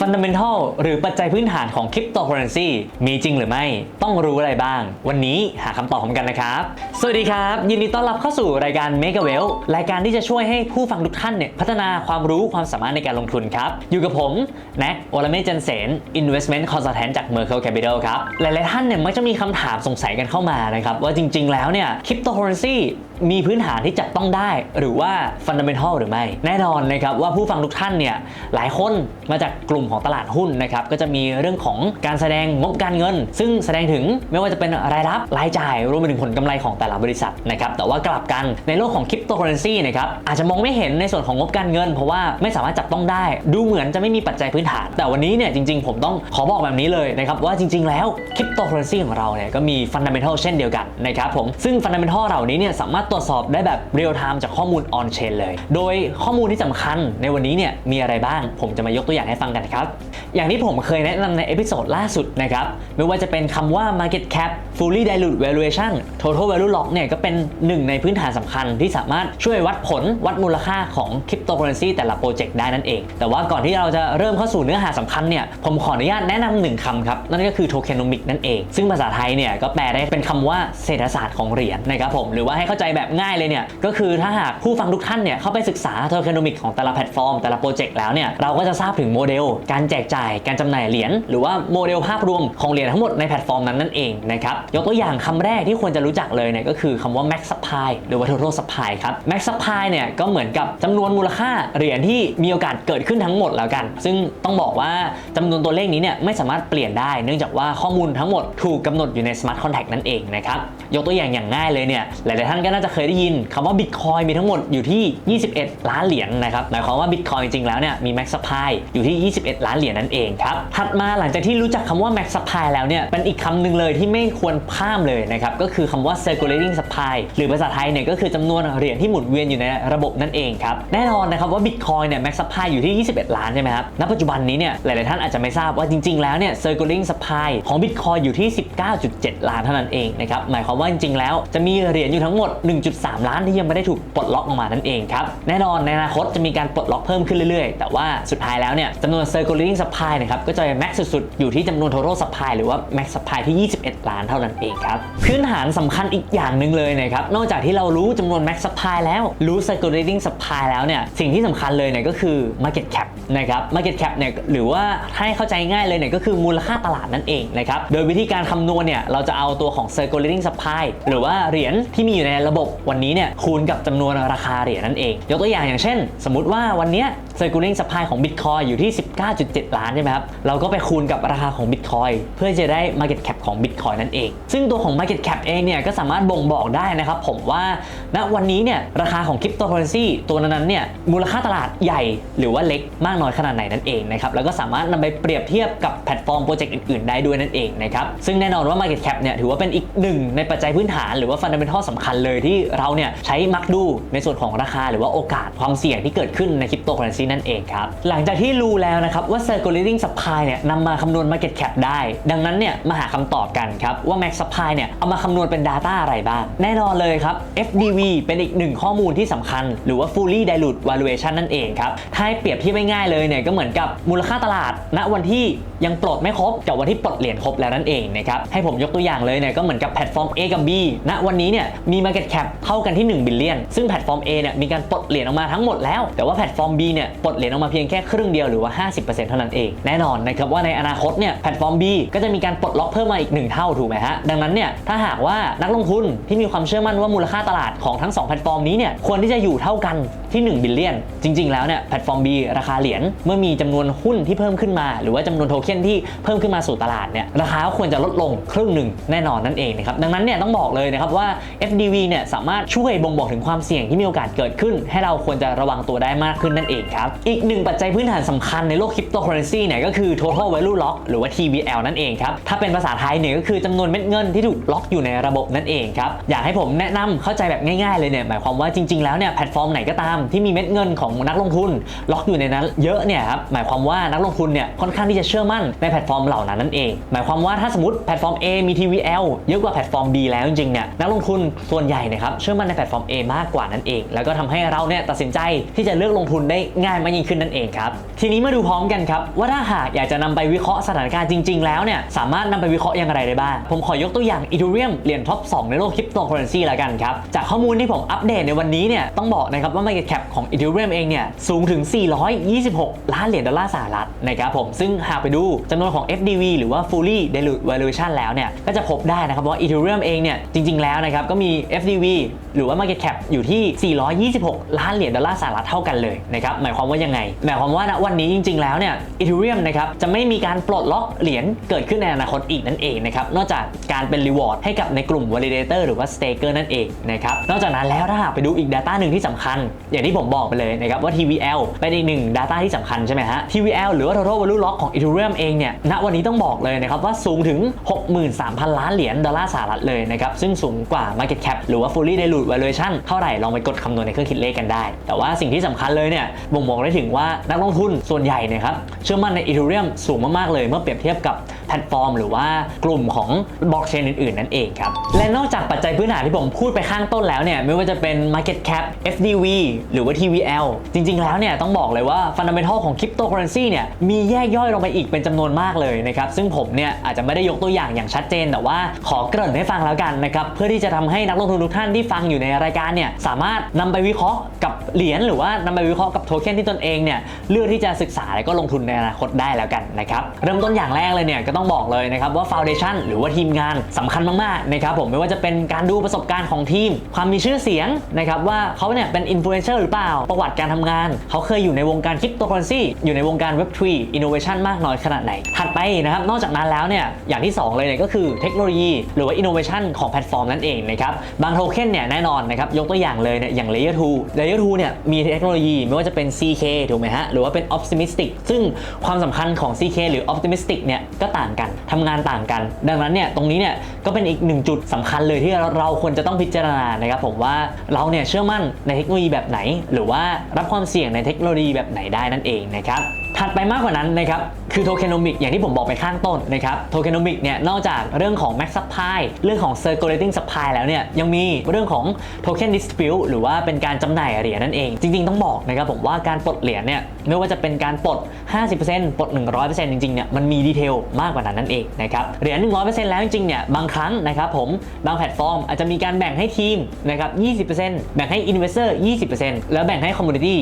Fundamental หรือปัจจัยพื้นฐานของ Cryptocurrency มีจริงหรือไม่ ต้องรู้อะไรบ้าง วันนี้หาคำตอบพร้อมกันนะครับ สวัสดีครับ ยินดีต้อนรับเข้าสู่รายการ Make a Well รายการที่จะช่วยให้ผู้ฟังทุกท่านเนี่ยพัฒนาความรู้ความสามารถในการลงทุนครับ อยู่กับผมแน็กโอลเมจันเสน Investment Consultant จาก Merkle Capital ครับ หลายๆท่านเนี่ยมักจะมีคำถามสงสัยกันเข้ามานะครับว่าจริง ๆ แล้วเนี่ย Cryptocurrency มีพื้นฐานที่จับต้องได้ หรือว่า Fundamental หรือไม่ แน่นอนนะครับว่าผู้ฟังทุกท่านเนี่ยหลายคนมาจากกลุ่มของตลาดหุ้นนะครับก็จะมีเรื่องของการแสดงงบการเงิน ซึ่งแสดงถึงไม่ว่าจะเป็นรายรับรายจ่ายรวมไปถึงผลกำไรของแต่ละบริษัทนะครับแต่ว่ากลับกันในโลกของคริปโตเคอเรนซีนะครับอาจจะมองไม่เห็นในส่วนของงบการเงิน เพราะว่าไม่สามารถจับต้องได้ ดูเหมือนจะไม่มีปัจจัยพื้นฐาน แต่วันนี้เนี่ยจริง ๆ ผมต้องขอบอกแบบนี้เลยนะครับว่าจริง ๆ แล้วคริปโตเคอเรนซีของเราเนี่ยก็มีฟันดัมเบลเช่นเดียวกันนะครับผมซึ่งฟันดัมเบลเหล่านี้เนี่ยสามารถตรวจสอบได้แบบเรียลไทม์จากข้อมูลออนเชนเลย โดยข้อมูลที่สำคัญในวันนี้เนี่ยมีอะไรบ้าง ผมจะมายกตัวอย่างให้ฟังกันครับ อย่างที่ผมเคยแนะนำในเอพิโซดล่าสุดนะครับ ไม่ว่าจะเป็นคำว่า market cap fully diluted valuation total value lock เนี่ยก็เป็นหนึ่งในพื้นฐานสำคัญที่สามารถช่วยวัดผลวัดมูลค่าของคริปโตเคอเรนซีแต่ละโปรเจกต์ได้นั่นเอง แต่ว่าก่อนที่เราจะเริ่มเข้าสู่เนื้อหาสำคัญเนี่ยผมขออนุญาตแนะนำหนึ่งคำครับ นั่นก็คือ tokenomic นั่นเอง ซึ่งภาษาไทยเนี่ยก็แปลได้เป็นคำว่าเศรษฐศาสตร์ของเหรียญนะครับผมหรือว่าให้เข้าใจแบบแบบง่ายเลยเนี่ยก็คือถ้าหากผู้ฟังทุกท่านเนี่ยเข้าไปศึกษา tokenomic ของแต่ละแพลตฟอร์มแต่ละโปรเจกต์แล้วเนี่ยเราก็จะทราบถึงโมเดล การแจกจ่ายการจำหน่ายเหรียญหรือว่าโมเดลภาพรวมของเหรียญทั้งหมดในแพลตฟอร์มนั้นนั่นเองนะครับยกตัวอย่างคำแรกที่ควรจะรู้จักเลยเนี่ยก็คือคำว่า max supply หรือว่า total supply ครับ max supply เนี่ยก็เหมือนกับจำนวนมูลค่าเหรียญที่มีโอกาสเกิดขึ้นทั้งหมดแล้วกัน ซึ่งต้องบอกว่าจำนวนตัวเลขนี้เนี่ยไม่สามารถเปลี่ยนได้ เนื่องจากว่าข้อมูลทั้งหมดถูกกำหนดอยู่ใน smart contract นั่นเองนะครับยกตัวอย่างอย่างง่ายเลยเนี่ยหลาย ๆ ท่านก็น่าจะเคยได้ยินคำว่า Bitcoin มีทั้งหมดอยู่ที่ 21 ล้านเหรียญนะครับหมายความว่า Bitcoin จริงๆแล้วเนี่ยมี max supply อยู่ที่ 21 ล้านเหรียญนั่นเองครับถัดมาหลังจากที่รู้จักคำว่า max supply แล้วเนี่ยเป็นอีกคำหนึ่งเลยที่ไม่ควรข้ามเลยนะครับก็คือคำว่า circulating supply หรือภาษาไทยเนี่ยก็คือจำนวนเหรียญที่หมุนเวียนอยู่ในระบบนั่นเองครับแน่นอนนะครับว่า Bitcoin เนี่ย max supply อยู่ที่ 21 ล้านใช่ไหมครับณปัจจุบันนี้เนี่ยหลายๆท่านอาจจะไม่ทราบว่าจริง ๆ แล้วเนี่ย circulating supply ของ Bitcoin อยู่ที่ 19.7 ล้านเท่านั้นเองนะครับหมายความว่าจริงๆแล้วจะมีเหรียญอยู่ทั้งหมด1.3 ล้านที่ยังไม่ได้ถูกปลดล็อกออกมานั่นเองครับ แน่นอนในอนาคตจะมีการปลดล็อกเพิ่มขึ้นเรื่อยๆ แต่ว่าสุดท้ายแล้วเนี่ยจำนวน circulating supply นะครับก็จะ max สุดๆ อยู่ที่จำนวน total supply หรือว่า max supply ที่ 21 ล้านเท่านั้นเองครับ พื้นฐานสำคัญอีกอย่างหนึ่งเลยนะครับ นอกจากที่เรารู้จำนวน max supply แล้วรู้ circulating supply แล้วเนี่ยสิ่งที่สำคัญเลยเนี่ยก็คือ market cap นะครับ market cap เนี่ยหรือว่าให้เข้าใจง่ายเลยเนี่ยก็คือมูลค่าตลาดนั่นเองนะครับโดยวิธีการคำนวณเนี่ยเราจะเอาตัวของ circulating supply หรือว่าเหรียญที่มีอยู่ในระบบวันนี้เนี่ยคูณกับจำนวนราคาเหรียญนั่นเอง ยกตัวอย่างอย่างเช่น สมมติว่าวันนี้ย circulating supply ของ Bitcoin อยู่ที่ 19.7 ล้านใช่ไหมครับ เราก็ไปคูณกับราคาของ Bitcoin เพื่อจะได้ market cap ของ Bitcoin นั่นเอง ซึ่งตัวของ market cap เองเนี่ยก็สามารถบ่งบอกได้นะครับผมว่าณวันนี้เนี่ยราคาของ cryptocurrency ตัวนั้นๆเนี่ยมูลค่าตลาดใหญ่หรือว่าเล็กมากน้อยขนาดไหนนั่นเองนะครับแล้วก็สามารถนำไปเปรียบเทียบกับแพลตฟอร์มโปรเจกต์อื่นๆ ได้ด้วยนั่นเองนะครับซึ่งแน่นอนว่า market cap เนี่ยถือว่าเป็นอีกหนึ่งในปัจจัยพื้นฐานหรือว่า fundamental สำคัญเลยที่เราเนี่ยใช้มักดูในส่วนของราคาหรือว่าโอกาสความเสี่ยงที่เกิดขึ้นใน cryptocurrency นั่นเองครับ หลังจากที่รู้แล้วนะครับว่า circulating supply เนี่ยนำมาคำนวณ market cap ได้ ดังนั้นเนี่ยมาหาคำตอบกันครับ ว่า max supply เนี่ยเอามาคำนวณเป็น data อะไรบ้าง แน่นอนเลยครับ FDV เป็นอีกหนึ่งข้อมูลที่สำคัญ หรือว่า fully diluted valuation นั่นเองครับ ถ้าให้เปรียบเทียบง่ายๆเลยเนี่ยก็เหมือนกับมูลค่าตลาด ณวันที่ยังปลดไม่ครบกับวันที่ปลดเหรียญครบแล้วนั่นเองนะครับให้ผมยกตัวอย่างเลยเนี่ยก็เหมือนกับแพลตฟอร์ม A กับ B ณวันนี้เนี่ยมี market cap เท่ากันที่ 1 บิลเลียน ซึ่งแพลตฟอร์ม A เนี่ยมีการปลดเหรียญออกมาทั้งหมดแล้ว แต่ว่าแพลตฟอร์ม B เนี่ยปลดเหรียญออกมาเพียงแค่ครึ่งเดียวหรือว่า 50%เท่านั้นเอง แน่นอนนะครับว่าในอนาคตเนี่ยแพลตฟอร์ม B ก็จะมีการปลดล็อกเพิ่มมาอีก 1 เท่าถูกไหมฮะ ดังนั้นเนี่ยถ้าหากว่านักลงทุนที่มีความเชื่อมั่นว่ามูลค่าตลาดของทั้ง 2 แพลตฟอร์มนี้เนี่ยควรที่จะอยู่เท่ากันที่ 1 บิลเลียน จริง ๆ แล้วเนี่ยแพลตฟอร์ม B ราคาเหรียญเมื่อมีจำนวนหุ้นที่เพิ่มขึ้นมา หรือว่าจำนวนโทเค็นที่เพิ่มขึ้นมาสู่ตลาดเนี่ยราคาควรจะลดลงครึ่งหนึ่งแน่นอนนั่นเองนะครับดังนั้นเนี่ยต้องบอกเลยนะครับว่า FDV เนี่ยสามารถช่วยบ่งบอกถึงความเสี่ยงที่มีโอกาสเกิดขึ้น ให้เราควรจะระวังตัวได้มากขึ้นนั่นเองครับ อีกหนึ่งปัจจัยพื้นฐานสำคัญในโลกคริปโตเคอเรนซีเนี่ยก็คือ total value lock หรือว่า TVL นั่นเองครับ ถ้าเป็นภาษาไทยเนี่ยก็คือจำนวนเม็ดเงินที่ถูกล็อกอยู่ในระบบนั่นเองครับ อยากให้ผมแนะนำเข้าใจแบบง่ายๆเลยเนี่ยหมายความว่าจริงๆแล้วเนี่ยแพลตฟอร์มไหนก็ตามที่มีเม็ดเงินของนักลงทุน ล็อกอยู่ในนั้นเยอะเนี่ยครับหมายความว่านักลงทุนเนี่ยค่อนข้างที่จะเชื่อมั่นในแพลตฟอร์มเหล่านั้นนั่นเอง หมายความว่าถ้าสมมติแพลตฟอร์ม A มี TVL เยอะกว่าแพลตฟอร์ม B แล้วจริงๆเนี่ยนักลงทุนส่วนใหญ่เนี่ยครับเชื่อมั่นในแพลตฟอร์ม A มากกว่านั่นเอง แล้วก็ทำให้เราเนี่ยตัดสินใจที่จะเลือกลงทุนได้ง่ายมากยิ่งขึ้นนั่นเองครับทีนี้มาดูพร้อมกันครับว่าถ้าหากอยากจะนำไปวิเคราะห์สถานการณ์จริง ๆ แล้วเนี่ยสามารถนำไปวิเคราะห์อย่างไรได้บ้างผมขอยกตัวอย่างอี h เรียมเหรียญท็อป 2 ในโลกคริปโตเคอเรนซีแล้วกันครับจากข้อมูลที่ผมอัปเดตในวันนี้เนี่ยต้องบอกนะครับว่า Market Cap ของ Ethereum เองเนี่ยสูงถึง 426 ล้านเหรียญดอลลาร์สหรัฐนะครับผมซึ่งหากไปดูจำนวนของ FDV หรือว่า Fully Diluted Valuation แล้วเนี่ยก็จะพบได้นะครับว่า Ethereum เองเนี่ยจริง ๆ แล้วนะครับก็มี FDV หรือว่า Market Cap อยู่ที่ 426 ล้านเหรียญดอลลาร์สหรัฐเท่ากันเลยนะครับหมายความว่ายังไง หมายความว่าณวันนี้จริง ๆ แล้วเนี่ย Ethereum นะครับจะไม่มีการปลดล็อกเหรียญเกิดขึ้นในอนาคตอีกนั่นเองนะครับนอกจากการเป็น reward ให้กับในกลุ่ม validator หรือว่า staker นั่นเองนะครับนอกจากนั้นแล้วถ้าหากไปดูอีก Data หนึ่งที่สำคัญ อย่างที่ผมบอกไปเลยนะครับว่า TVL เป็นอีกหนึ่ง Data ที่สำคัญใช่ไหมฮะ TVL หรือว่า total value lock ของ Ethereum เองเนี่ยณวันนี้ต้องบอกเลยนะครับว่าสูงถึง 63,000 ล้านเหรียญดอลลาร์สหรัฐเลยนะครับซึ่งสูงกว่า market cap หรือว่า fully Dilute valuation เท่าไหร่ลองไปกดคำนวณในเครื่องคิดเลขกันได้ แต่ว่าสิ่งที่สำคัญเลยเนี่ยบ่งบอกได้ถึงว่านักลงทุนส่วนใหญ่เนะครับเชื่อมั่นใน Ethereum สูงมากๆเลย เมื่อเปรียบเทียบกับแพลตฟอร์ม หรือว่ากลุ่มของบล็อกเชนอื่นๆ นั่นเองครับ และนอกจากปัจจัยพื้นฐานที่ผมพูดไปข้างต้นแล้วเนี่ยไม่ว่าจะเป็น market cap FDV หรือว่า TVL จริงๆ แล้วเนี่ยต้องบอกเลยว่า fundamental ของ cryptocurrency เนี่ยมีแยกย่อยลงไปอีกเป็นจำนวนมากเลยนะครับซึ่งผมเนี่ยอาจจะไม่ได้ยกตัวอย่างอย่างชัดเจน แต่ว่าขอเกริ่นให้ฟังแล้วกันนะครับเพื่อที่จะทำให้นักลงทุนทุกท่านที่ฟังอยู่ในรายการเนี่ยสามารถนำไปวิเคราะห์กับเหรียญหรือว่านำไปวิเคราะห์กับโทเค็นที่ตนเองเนี่ยเลือกที่จะศึกษาและก็ลงทุนในอนาคตได้แล้วกันนะครับเริ่มต้นอย่างแรกเลยเนี่ยก็ต้องบอกเลยนะครับว่า foundation หรือว่าทีมงานสำคัญมากๆนะครับผมไม่ว่าจะเป็นการดูประสบการณ์ของทีม ความมีชื่อเสียงนะครับว่าเขาเนี่ยเป็นอินฟลูเอนเซอร์หรือเปล่า ประวัติการทำงาน เขาเคยอยู่ในวงการคริปโตเคอเรนซีอยู่ในวงการ Web3 Innovation มากน้อยขนาดไหน ถัดไปนะครับนอกจากนั้นแล้วเนี่ยอย่างที่ 2 เลยเนี่ยก็คือเทคโนโลยี หรือว่า Innovation ของแพลตฟอร์มนั่นเองนะครับบางโทเค็นเนี่ยแน่นอนนะครับยกตัวอย่างเลยเนี่ยอย่าง Layer 2 Layer 2เนี่ยมีเทคโนโลยีไม่ว่าจะเป็น CK ถูกไหมฮะหรือว่าเป็น Optimistic ซึ่งความสำคัญของ CK หรือ Optimistic เนี่ยก็ต่างกันทำงานต่างกัน ดังนั้นเนี่ยตรงนี้เนี่ยก็เป็นอีกหนึ่งจุดสำคัญเลยที่เราเราควรจะต้องพิจารณานะครับผมว่าเราเนี่ยเชื่อมั่นในเทคโนโลยีแบบไหน หรือว่ารับความเสี่ยงในเทคโนโลยีแบบไหนได้นั่นเองนะครับถัดไปมากกว่านั้นนะครับคือโทเคนอมิกอย่างที่ผมบอกไปข้างต้นนะครับโทเคนอมิกเนี่ยนอกจากเรื่องของ max supply เรื่องของ circulating supply แล้วเนี่ยยังมีเรื่องของ token dispute หรือว่าเป็นการจำหน่ายเหรียญนั่นเอง จริง ๆ ต้องบอกนะครับผมว่าการปลดเหรียญเนี่ยไม่ว่าจะเป็นการปลด 50%ปลด 100%จริงๆเนี่ยมันมีดีเทลมากกว่านั้นนั่นเองนะครับเหรียญ100%แล้วจริงๆเนี่ยบางครั้งนะครับผมบางแพลตฟอร์มอาจจะมีการแบ่งให้ทีมนะครับ20%แบ่งให้ investor 20%แล้วแบ่งให้ community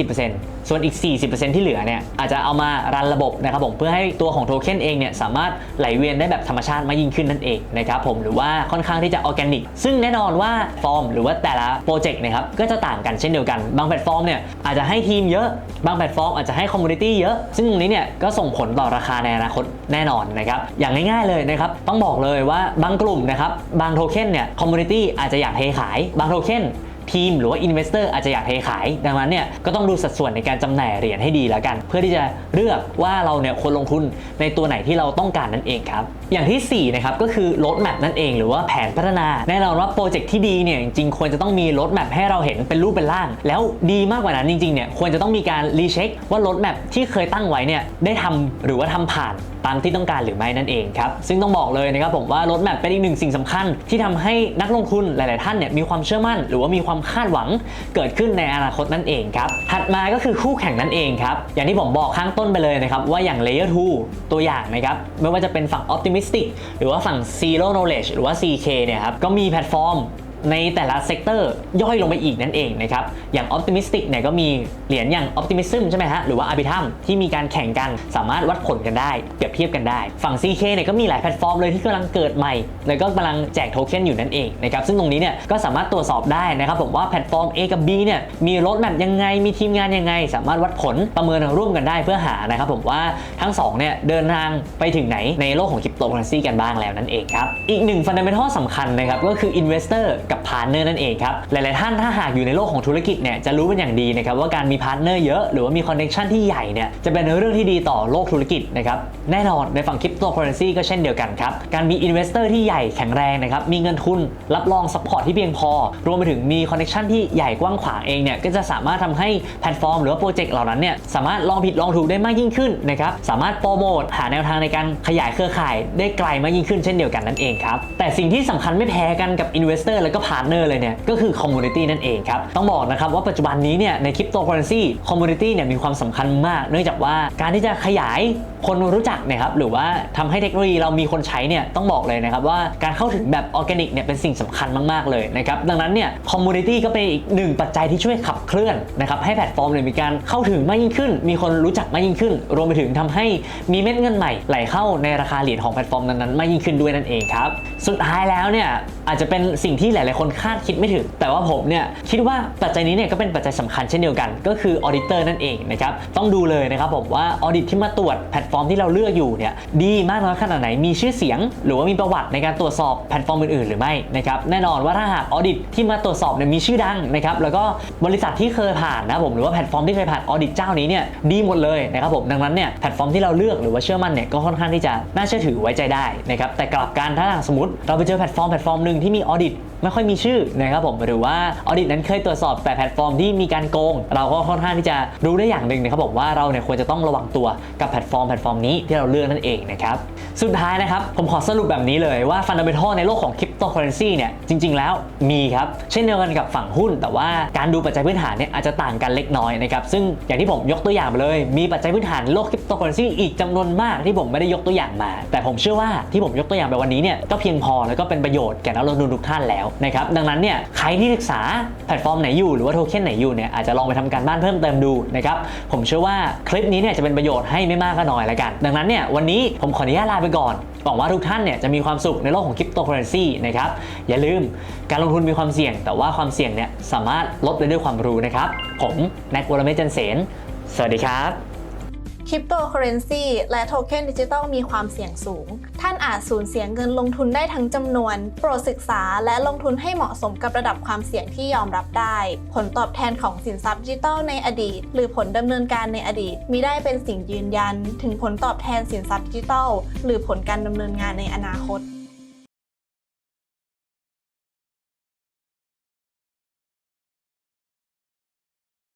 20%ส่วนอีก 40%ที่เหลือเนี่ยอาจจะเอามารันระบบนะครับผมเพื่อให้ตัวของโทเค็นเองเนี่ยสามารถไหลเวียนได้แบบธรรมชาติมากยิ่งขึ้นนั่นเองนะครับผมหรือว่าค่อนข้างที่จะออร์แกนิก ซึ่งแน่นอนว่าฟอร์มหรือว่าแต่ละโปรเจกต์นะครับก็จะต่างกันเช่นเดียวกัน บางแพลตฟอร์มเนี่ยอาจจะให้ทีมเยอะ บางแพลตฟอร์มอาจจะให้คอมมูนิตี้เยอะ ซึ่งตรงนี้เนี่ยก็ส่งผลต่อราคาในอนาคตแน่นอนนะครับอย่างง่ายๆเลยนะครับต้องบอกเลยว่าบางกลุ่มนะครับบางโทเค็นเนี่ยคอมมูนิตี้อาจจะอยากเทขายบางโทเค็น ทีมหรือว่าอินเวสเตอร์อาจจะอยากเทขาย ดังนั้นเนี่ยก็ต้องดูสัดส่วนในการจำหน่ายเหรียญให้ดีแล้วกัน เพื่อที่จะเลือกว่าเราเนี่ยควรลงทุนในตัวไหนที่เราต้องการนั่นเองครับอย่างที่ 4 นะครับ ก็คือ road map นั่นเองหรือว่าแผนพัฒนา แน่นอนว่าโปรเจกต์ที่ดีเนี่ยจริงๆควรจะต้องมี road map ให้เราเห็นเป็นรูปเป็นร่าง แล้วดีมากกว่านั้นจริงๆเนี่ยควรจะต้องมีการรีเช็คว่า road map ที่เคยตั้งไว้เนี่ยได้ทำหรือว่าทำผ่านตามที่ต้องการหรือไม่นั่นเองครับ ซึ่งต้องบอกเลยนะครับผมว่ารถแมพเป็นอีกหนึ่งสิ่งสำคัญ ที่ทำให้นักลงทุนหลาย ๆ ท่านเนี่ยมีความเชื่อมั่น หรือว่ามีความคาดหวังเกิดขึ้นในอนาคตนั่นเองครับถัดมาก็คือคู่แข่งนั่นเองครับอย่างที่ผมบอกข้างต้นไปเลยนะครับว่าอย่าง Layer 2 ตัวอย่างนะครับไม่ว่าจะเป็นฝั่ง Optimistic หรือว่าฝั่ง Zero Knowledge หรือว่า CK เนี่ยครับก็มีแพลตฟอร์ม ในแต่ละเซกเตอร์ย่อยลงไปอีกนั่นเองนะครับ อย่าง Optimistic เนี่ยก็มีเหรียญอย่าง Optimism ใช่ไหมฮะ หรือว่า Arbitrum ที่มีการแข่งกันสามารถวัดผลกันได้เปรียบเทียบกันได้ ฝั่ง CK เนี่ยก็มีหลายแพลตฟอร์มเลยที่กำลังเกิดใหม่ แล้วก็กำลังแจกโทเค็นอยู่นั่นเองนะครับ ซึ่งตรงนี้เนี่ยก็สามารถตรวจสอบได้นะครับผมว่าแพลตฟอร์ม A กับ B เนี่ยมีรถแมพยังไงมีทีมงานยังไง สามารถวัดผลประเมินร่วมกันได้เพื่อหานะครับผมว่าทั้งสองเนี่ยเดินทางไปถึงไหนในโลกของคริปโตเคอเรนซีกันบ้างแล้วนั่นเองครับอีกหนึ่งฟันเดเมทัลสำคัญนะครับก็คือ Investor กับ Partner นั่นเองครับ หลาย ๆ ท่านถ้าหากอยู่ในโลกของธุรกิจเนี่ยจะรู้เป็นอย่างดีนะครับว่าการมีพาร์ทเนอร์เยอะหรือว่ามีคอนเนคชันที่ใหญ่เนี่ยจะเป็นเรื่องที่ดีต่อโลกธุรกิจนะครับแน่นอนในฝั่งคริปโตเคอเรนซีก็เช่นเดียวกันครับการมีอินเวสเตอร์ที่ใหญ่แข็งแรงนะครับมีเงินทุนรับรองซัพพอร์ตที่เพียงพอ รวมไปถึงมีคอนเนคชันที่ใหญ่กว้างขวางเองเนี่ยก็จะสามารถทำให้แพลตฟอร์ม หรือว่าโปรเจกต์เหล่านั้นเนี่ยสามารถลองผิดลองถูกได้มากยิ่งขึ้นนะครับสามารถโปรโมทหาแนวทางในการขยายเครือข่ายได้ไกลมากยิ่งขึ้นเช่นเดียวกันนั่นเองครับแต่สิ่งที่สำคัญไม่แพ้กันกับอินเวสเตอร์แล้วก็พาร์ทเนอร์เลยเนี่ยก็คือคอมมูนิตี้นั่นเองครับ ต้องบอกนะครับว่าปัจจุบันนี้เนี่ยในคริปโตเคอเรนซีคอมมูนิตี้เนี่ยมีความสำคัญมาก เนื่องจากว่าการที่จะขยายคนรู้จักนะครับหรือว่าทำให้เทคโนโลยีเรามีคนใช้เนี่ยต้องบอกเลยนะครับว่าการเข้าถึงแบบออร์แกนิกเนี่ยเป็นสิ่งสำคัญมาก ๆ เลยนะครับดังนั้นเนี่ยคอมมูนิตี้ก็เป็นอีกหนึ่งปัจจัยที่ช่วยขับเคลื่อนนะครับให้แพลตฟอร์มเนี่ยมีการเข้าถึงมากยิ่งขึ้น มีคนรู้จักมากยิ่งขึ้น รวมไปถึงทำให้มีเม็ดเงินใหม่ไหลเข้าในราคาเหรียญของแพลตฟอร์มนั้นๆมากยิ่งขึ้นด้วยนั่นเองครับสุดท้ายแล้วเนี่ยอาจจะเป็นสิ่งที่หลายๆ คนคาดคิดไม่ถึง แต่ว่าผมเนี่ยคิดว่าปัจจัยนี้เนี่ยก็เป็นปัจจัยสำคัญเช่นเดียวกัน ก็คือออดิเตอร์นั่นเองนะครับต้องดูเลยนะครับผมว่าออดิตที่มาตรวจแพลตฟอร์มที่เราเลือกอยู่เนี่ยดีมากน้อยขนาดไหนมีชื่อเสียง หรือว่ามีประวัติในการตรวจสอบแพลตฟอร์มอื่นๆ หรือไม่นะครับแน่นอนว่าถ้าหากออดิตที่มาตรวจสอบเนี่ยมีชื่อดังนะครับแล้วก็บริษัทที่เคยผ่านนะครับผมหรือว่าแพลตฟอร์มที่เคยผ่านออดิตเจ้านี้เนี่ยดีหมดเลยนะครับผมดังนั้นเนี่ยแพลตฟอร์มที่เราเลือกหรือว่าเชื่อมั่นเนี่ยก็ค่อนข้างที่จะน่าเชื่อถือไว้ใจได้นะครับแต่กลับกันถ้าสมมติเราไปเจอแพลตฟอร์มแพลตฟอร์มหนึ่งที่มีออดิตไม่ค่อยมีชื่อนะครับผมหรือว่าออดิตนั้นเคยตรวจสอบแต่แพลตฟอร์มที่มีการโกง เราก็ค่อนข้างที่จะรู้ได้อย่างหนึ่งนะครับผมว่าเราเนี่ยควรจะต้องระวังตัวกับแพลตฟอร์มแพลตฟอร์มนี้ที่เราเลือกนั่นเองนะครับสุดท้ายนะครับผมขอสรุปแบบนี้เลยว่าฟันดัมเบทัลในโลกของคริปโตเคอเรนซีเนี่ยจริง ๆ แล้วมีครับ เช่นเดียวกันกับฝั่งหุ้น แต่ว่าการดูปัจจัยพื้นฐานเนี่ยอาจจะต่างกันเล็กน้อยนะครับซึ่งอย่างที่ผมยกตัวอย่างไปเลย มีปัจจัยพื้นฐานโลกคริปโตเคอเรนซีอีกจำนวนมากที่ผมไม่ได้ยกตัวอย่างมา แต่ผมเชื่อว่าที่ผมยกตัวอย่างไปวันนี้เนี่ยก็เพียงพอแล้วก็เป็นประโยชน์แก่นักลงทุนทุกท่านแล้วนะครับดังนั้นเนี่ยใครที่ศึกษาแพลตฟอร์มไหนอยู่หรือว่าโทเค็นไหนอยู่เนี่ยอาจจะลองไปทำการบ้านเพิ่มเติมดูนะครับผมเชื่อว่าคลิปนี้เนี่ยจะเป็นประโยชน์ให้ไม่มากก็น้อยล้วกัน ดังนั้นเนี่ยวันนี้ผมขออนุญาตลาไปก่อน หวังว่าทุกท่านเนี่ยจะมีความสุขในโลกของคริปโตเคอเรนซีนะครับ อย่าลืมการลงทุนมีความเสี่ยง แต่ว่าความเสี่ยงเนี่ยสามารถลดได้ด้วยความรู้นะครับ ผมแน็กวรเมจันเสนสวัสดีครับ คริปโตเคอเรนซีและโทเค็นดิจิตอลมีความเสี่ยงสูง ท่านอาจสูญเสียเงินลงทุนได้ทั้งจำนวน โปรดศึกษาและลงทุนให้เหมาะสมกับระดับความเสี่ยงที่ยอมรับได้ ผลตอบแทนของสินทรัพย์ดิจิตอลในอดีต หรือผลดำเนินการในอดีตมิได้เป็นสิ่งยืนยัน ถึงผลตอบแทนสินทรัพย์ดิจิตอลหรือผลการดำเนินงานในอนาคต